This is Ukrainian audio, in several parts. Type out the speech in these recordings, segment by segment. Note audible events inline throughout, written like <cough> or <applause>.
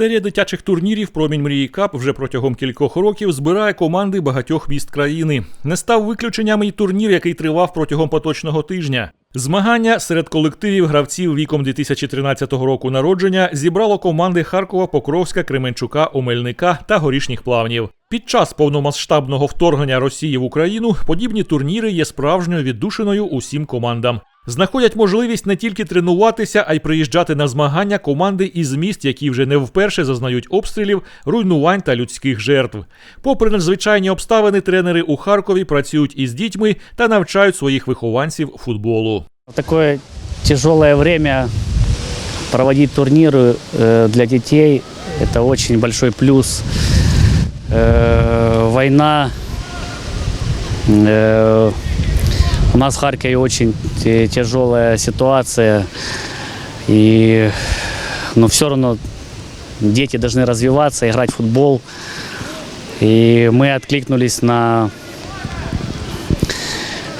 Серія дитячих турнірів Промінь мрії Кап вже протягом кількох років збирає команди багатьох міст країни. Не став виключенням і турнір, який тривав протягом поточного тижня. Змагання серед колективів гравців віком 2013 року народження зібрало команди Харкова, Покровська, Кременчука, Омельника та Горішніх плавнів. Під час повномасштабного вторгнення Росії в Україну подібні турніри є справжньою віддушиною усім командам Знаходять можливість не тільки тренуватися, а й приїжджати на змагання команди із міст, які вже не вперше зазнають обстрілів, руйнувань та людських жертв. Попри надзвичайні обставини, тренери у Харкові працюють із дітьми та навчають своїх вихованців футболу. В такое тяжелое время проводить турниры э, для детей – это очень большой плюс. Э, Война. э, У нас в Харькове очень те- тяжелая ситуация. И, но все равно дети должны развиваться, играть в футбол. И мы откликнулись на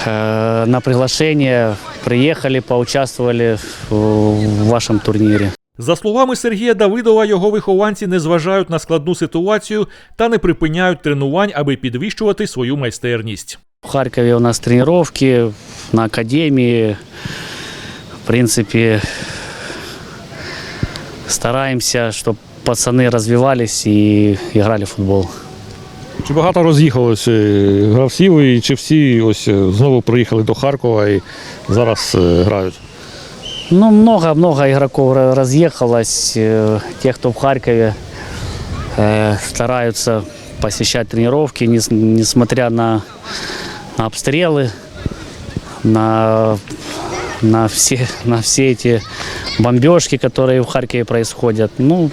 Э, на приглашение, приехали, поучаствовали в в вашем турнире. За словами Сергія Давидова, його вихованці не зважають на складну ситуацію та не припиняють тренувань, аби підвищувати свою майстерність. В Харькове у нас тренировки на академии. В принципе, стараемся, чтобы пацаны развивались и играли в футбол. Чи багато роз'їхалось е, гравців, і чи всі ось е, знову приїхали до Харкова і зараз е, грають? Ну, много-много игроков ра- разъехалось. Э, Те, кто в Харькове, э, стараются посещать тренировки, нес- несмотря на, на обстрелы, на, на, все, на все эти бомбежки, которые в Харькове происходят. Ну,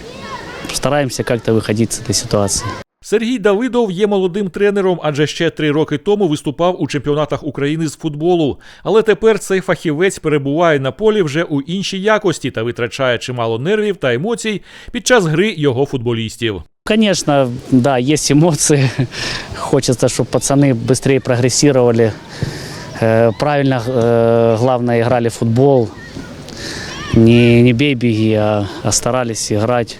стараемся как-то выходить с этой ситуации. Сергій Давидов є молодим тренером, адже ще три роки тому виступав у чемпіонатах України з футболу. Але тепер цей фахівець перебуває на полі вже у іншій якості та витрачає чимало нервів та емоцій під час гри його футболістів. Конечно, да, есть эмоции. Хочется, чтобы пацаны быстрее прогрессировали. Правильно, главное, играли в футбол. Не, не бей, беги, а, а старались играть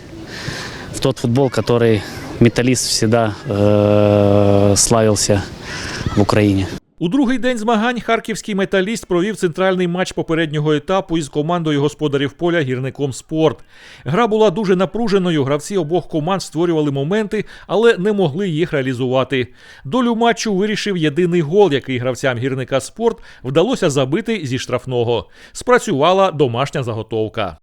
в тот футбол, который металлист всегда э, славился в Украине. У другий день змагань харківський металіст провів центральний матч попереднього етапу із командою господарів поля гірником спорт. Гра була дуже напруженою. Гравці обох команд створювали моменти, але не могли їх реалізувати. Долю матчу вирішив єдиний гол, який гравцям гірника спорт вдалося забити зі штрафного. Спрацювала домашня заготовка.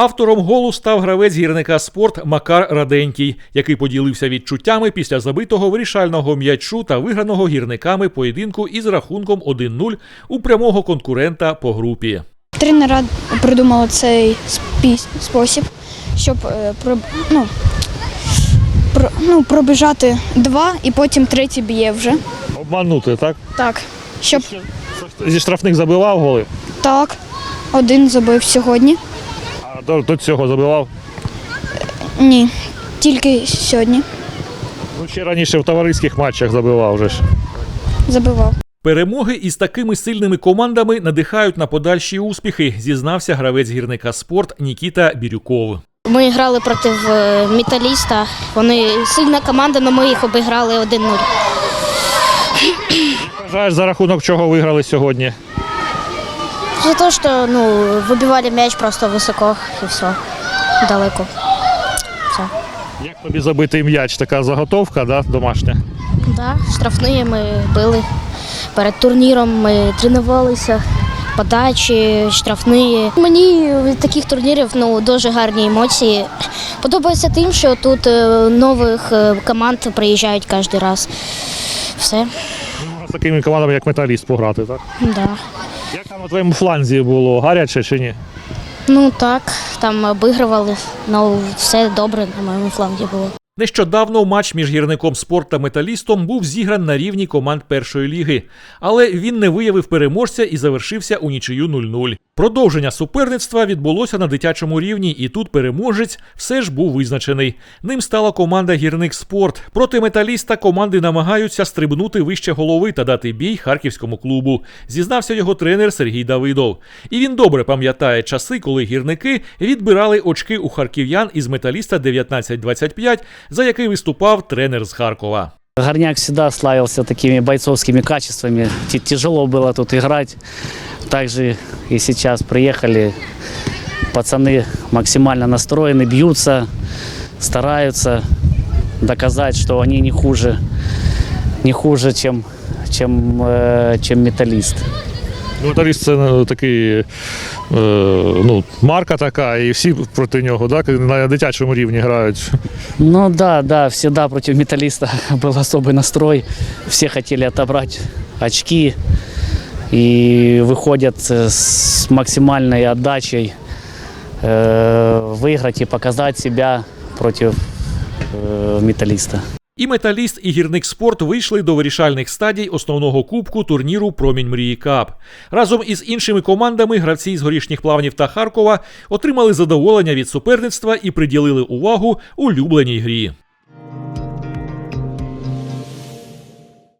Автором голу став гравець гірника спорт Макар Раденький, який поділився відчуттями після забитого вирішального м'ячу та виграного гірниками поєдинку із рахунком 1-0 у прямого конкурента по групі. Тренера придумали цей спосіб, щоб е, про, ну, про, ну, пробіжати два і потім третій б'є вже. Обманути, так? Так. Щоб Зі штрафних забивав голи, так, один забив сьогодні. До цього забивав. Ні, тільки сьогодні Ну, ще раніше в товариських матчах забивав вже ж. забивав. Перемоги із такими сильними командами надихають на подальші успіхи, зізнався гравець гірника спорт Нікіта Бірюков. Ми грали проти е, металіста. Вони сильна команда, але ми їх обіграли 1-0. Вважаєш, за рахунок чого виграли сьогодні? За те, що ну, вибивали м'яч просто високо і все. Далеко. Все. Як тобі забитий м'яч? Така заготовка, да, домашня? Да, штрафні ми били. Перед турніром ми тренувалися, подачі, штрафні. Мені від таких турнірів ну, дуже гарні емоції. Подобається тим, що тут е, нових е, команд приїжджають кожен раз. Все. Можна з такими командами, як металіст, пограти, так? Да. Як там на твоєму фланзі було гаряче чи ні? Ну так, там обігрували, ну все добре на моєму фланзі було. Нещодавно матч між гірником спорт та металістом був зігран на рівні команд першої ліги, але він не виявив переможця і завершився у нічию 0-0. Продовження суперництва відбулося на дитячому рівні, і тут переможець все ж був визначений. Ним стала команда Гірник Спорт. Проти металіста команди намагаються стрибнути вище голови та дати бій харківському клубу. Зізнався його тренер Сергій Давидов. І він добре пам'ятає часи, коли гірники відбирали очки у харків'ян із металіста 19-25, за який виступав тренер з Харкова. Горняк всегда славился такими бойцовскими качествами. Тяжело было тут играть. Также и сейчас приехали. Пацаны максимально настроены, бьются, стараются доказать, что они не хуже, не хуже, чем, чем, э, чем металлист. Ну, Металіст це е, такий, е, ну, марка така, і всі проти нього, так? На дитячому рівні грають. Ну да, да, всегда против металлиста <laughs> был особый настрой. Все хотели отобрать очки и выходят э, с максимальной отдачей э, выиграть и показать себя против э, металлиста. І металіст, і гірник спорт вийшли до вирішальних стадій основного кубку турніру Промінь мрії Кап. Разом із іншими командами гравці з горішніх плавнів та Харкова отримали задоволення від суперництва і приділили увагу улюбленій грі.